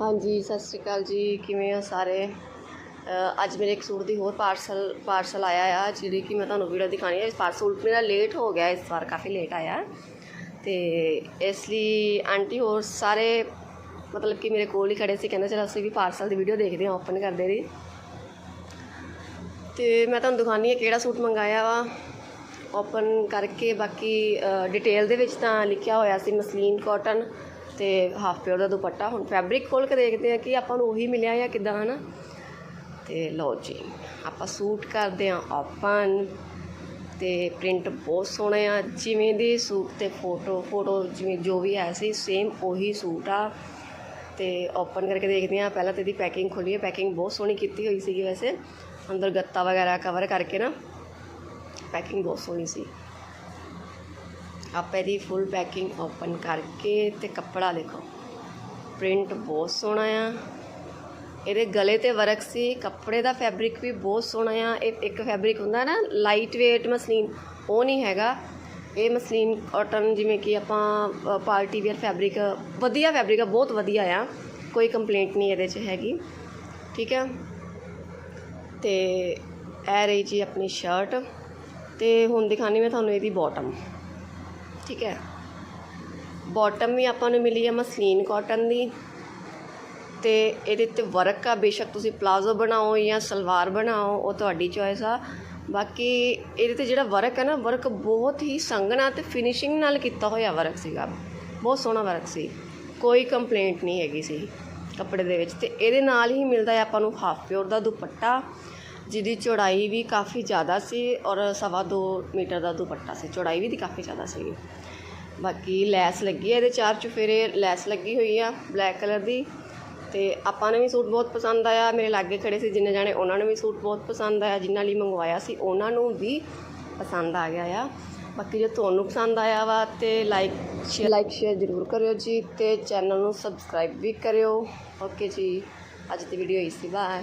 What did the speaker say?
ਹਾਂਜੀ, ਸਤਿ ਸ਼੍ਰੀ ਅਕਾਲ ਜੀ। ਕਿਵੇਂ ਹੋ ਸਾਰੇ? ਅੱਜ ਮੇਰੇ ਇੱਕ ਸੂਟ ਦੀ ਹੋਰ ਪਾਰਸਲ ਪਾਰਸਲ ਆਇਆ ਆ, ਜਿਹੜੀ ਕਿ ਮੈਂ ਤੁਹਾਨੂੰ ਵੀਡੀਓ ਦਿਖਾਣੀ ਹੈ ਇਸ ਪਾਰਸਲ ਮੇਰਾ ਲੇਟ ਹੋ ਗਿਆ, ਇਸ ਵਾਰ ਕਾਫੀ ਲੇਟ ਆਇਆ। ਤੇ ਇਸ ਲਈ ਆਂਟੀ ਹੋਰ ਸਾਰੇ ਮਤਲਬ ਕਿ ਮੇਰੇ ਕੋਲ ਹੀ ਖੜੇ ਸੀ, ਕਹਿੰਦੇ ਚਲ ਅਸੀਂ ਵੀ ਪਾਰਸਲ ਦੀ ਵੀਡੀਓ ਦੇਖਦੇ ਹਾਂ ਓਪਨ ਕਰਦੇ ਰਹੀ ਤੇ ਮੈਂ ਤੁਹਾਨੂੰ ਦਿਖਾਣੀ ਹੈ ਕਿਹੜਾ ਸੂਟ ਮੰਗਾਇਆ ਵਾ। ਓਪਨ ਕਰਕੇ ਬਾਕੀ ਡਿਟੇਲ ਦੇ ਵਿੱਚ ਤਾਂ ਲਿਖਿਆ ਹੋਇਆ ਸੀ ਮਸਲੀਨ ਕਾਟਨ ਤੇ ਹਾਫ ਪਿਓਰ ਦਾ ਦੁਪੱਟਾ। ਹੁਣ ਫੈਬਰਿਕ ਖੋਲ ਕੇ ਦੇਖਦੇ ਆ ਕਿ ਆਪਾਂ ਨੂੰ ਉਹੀ ਮਿਲਿਆ ਜਾਂ ਕਿਦਾਂ, ਹਨਾ? ਤੇ ਲਓ ਜੀ, ਆਪਾਂ ਸੂਟ ਕਰਦੇ ਆ ਓਪਨ ਤੇ ਪ੍ਰਿੰਟ ਬਹੁਤ ਸੋਹਣੇ ਆ। ਜਿਵੇਂ ਦੀ ਸੂਟ ਤੇ ਫੋਟੋ ਫੋਟੋ ਜਿਵੇਂ ਜੋ ਵੀ ਹੈ ਸੀ ਸੇਮ ਉਹੀ ਸੂਟ ਆ। ਤੇ ਓਪਨ ਕਰਕੇ ਦੇਖਦੇ ਆ ਪਹਿਲਾਂ ਤੇ ਇਹਦੀ ਪੈਕਿੰਗ ਖੋਲੀਏ ਪੈਕਿੰਗ ਬਹੁਤ ਸੋਹਣੀ ਕੀਤੀ ਹੋਈ ਸੀਗੀ ਵੈਸੇ। ਅੰਦਰ ਗੱਤਾ ਵਗੈਰਾ ਕਵਰ ਕਰਕੇ ਨਾ। ਪੈਕਿੰਗ ਬਹੁਤ ਸੋਹਣੀ ਸੀ। ਆਪਾਂ ਇਹਦੀ ਫੁੱਲ ਪੈਕਿੰਗ ਓਪਨ ਕਰਕੇ ਤੇ ਕੱਪੜਾ ਦੇਖੋ। ਪ੍ਰਿੰਟ ਬਹੁਤ ਸੋਹਣਾ ਆ। ਇਹਦੇ ਗਲੇ ਤੇ ਵਰਕ ਸੀ, ਕੱਪੜੇ ਦਾ ਫੈਬਰਿਕ ਵੀ ਬਹੁਤ ਸੋਹਣਾ ਆ। ਇਹ ਇੱਕ ਫੈਬਰਿਕ ਹੁੰਦਾ ਨਾ ਲਾਈਟ weight ਮਸਲੀਨ ਉਹ ਨਹੀਂ ਹੈਗਾ। ਇਹ ਮਸਲੀਨ ਕਾਟਨ ਜਿਵੇਂ ਕਿ ਆਪਾਂ ਪਾਰਟੀ ਵੇਅਰ ਫੈਬਰਿਕ ਵਧੀਆ ਫੈਬਰਿਕ ਆ, ਬਹੁਤ ਵਧੀਆ ਆ। ਕੋਈ ਕੰਪਲੇਂਟ ਨਹੀਂ ਇਹਦੇ 'ਚ ਹੈਗੀ। ਠੀਕ ਹੈ ਤੇ ਇਹ ਰਹੀ ਜੀ ਆਪਣੀ ਸ਼ਰਟ ਤੇ ਹੁਣ ਦਿਖਾਣੀ ਮੈਂ ਤੁਹਾਨੂੰ ਇਹਦੀ ਬਾਟਮ ਠੀਕ ਹੈ। ਬਾਟਮ ਵੀ ਆਪਾਂ ਨੂੰ ਮਿਲੀ ਹੈ ਮਸਲੀਨ ਕਾਟਨ ਦੀ। ਤੇ ਇਹਦੇ ਤੇ ਵਰਕ ਆ, ਬੇਸ਼ੱਕ ਤੁਸੀਂ ਪਲਾਜ਼ੋ ਬਣਾਓ ਜਾਂ ਸਲਵਾਰ ਬਣਾਓ, ਉਹ ਤੁਹਾਡੀ ਚੋਇਸ ਆ। ਬਾਕੀ ਇਹਦੇ ਤੇ ਜਿਹੜਾ ਵਰਕ ਹੈ ਨਾ ਵਰਕ ਬਹੁਤ ਹੀ ਸੰਘਣਾ ਤੇ ਫਿਨਿਸ਼ਿੰਗ ਨਾਲ ਕੀਤਾ ਹੋਇਆ ਵਰਕ ਸੀਗਾ। ਬਹੁਤ ਸੋਹਣਾ ਵਰਕ ਸੀ। ਕੋਈ ਕੰਪਲੇਂਟ ਨਹੀਂ ਹੈਗੀ ਸੀ ਕੱਪੜੇ ਦੇ ਵਿੱਚ ਤੇ ਇਹਦੇ ਨਾਲ ਹੀ ਮਿਲਦਾ ਹੈ ਆਪਾਂ ਨੂੰ ਹਾਫ ਪਿਓਰ ਦਾ ਦੁਪੱਟਾ। ਜਿਹਦੀ ਚੌੜਾਈ ਵੀ ਕਾਫੀ ਜ਼ਿਆਦਾ ਸੀ ਔਰ ਸਵਾ ਦੋ ਮੀਟਰ ਦਾ ਦੁਪੱਟਾ ਸੀ। ਚੌੜਾਈ ਵੀ ਦੀ ਕਾਫੀ ਜ਼ਿਆਦਾ ਸੀਗੀ। ਬਾਕੀ ਲੈਸ ਲੱਗੀ ਹੈ ਇਹਦੇ ਚਾਰ ਚੁਫੇਰੇ, ਲੈਸ ਲੱਗੀ ਹੋਈ ਆ ਬਲੈਕ ਕਲਰ ਦੀ ਤੇ ਆਪਾਂ ਨੂੰ ਵੀ ਸੂਟ ਬਹੁਤ ਪਸੰਦ ਆਇਆ। ਮੇਰੇ ਲਾਗੇ ਖੜੇ ਸੀ ਜਿੰਨੇ ਜਾਣੇ, ਉਹਨਾਂ ਨੂੰ ਵੀ ਸੂਟ ਬਹੁਤ ਪਸੰਦ ਆਇਆ। ਜਿਨ੍ਹਾਂ ਲਈ ਮੰਗਵਾਇਆ ਸੀ, ਉਹਨਾਂ ਨੂੰ ਵੀ ਪਸੰਦ ਆ ਗਿਆ ਆ। ਬਾਕੀ ਜੇ ਤੁਹਾਨੂੰ ਪਸੰਦ ਆਇਆ ਵਾ ਤੇ ਲਾਈਕ ਸ਼ੇਅਰ ਲਾਈਕ ਸ਼ੇਅਰ ਜ਼ਰੂਰ ਕਰਿਓ ਜੀ ਤੇ ਚੈਨਲ ਨੂੰ ਸਬਸਕ੍ਰਾਈਬ ਵੀ ਕਰਿਓ। ਓਕੇ ਜੀ, ਅੱਜ ਦੀ ਵੀਡੀਓ ਇਸ ਸੀ ਬਾਏ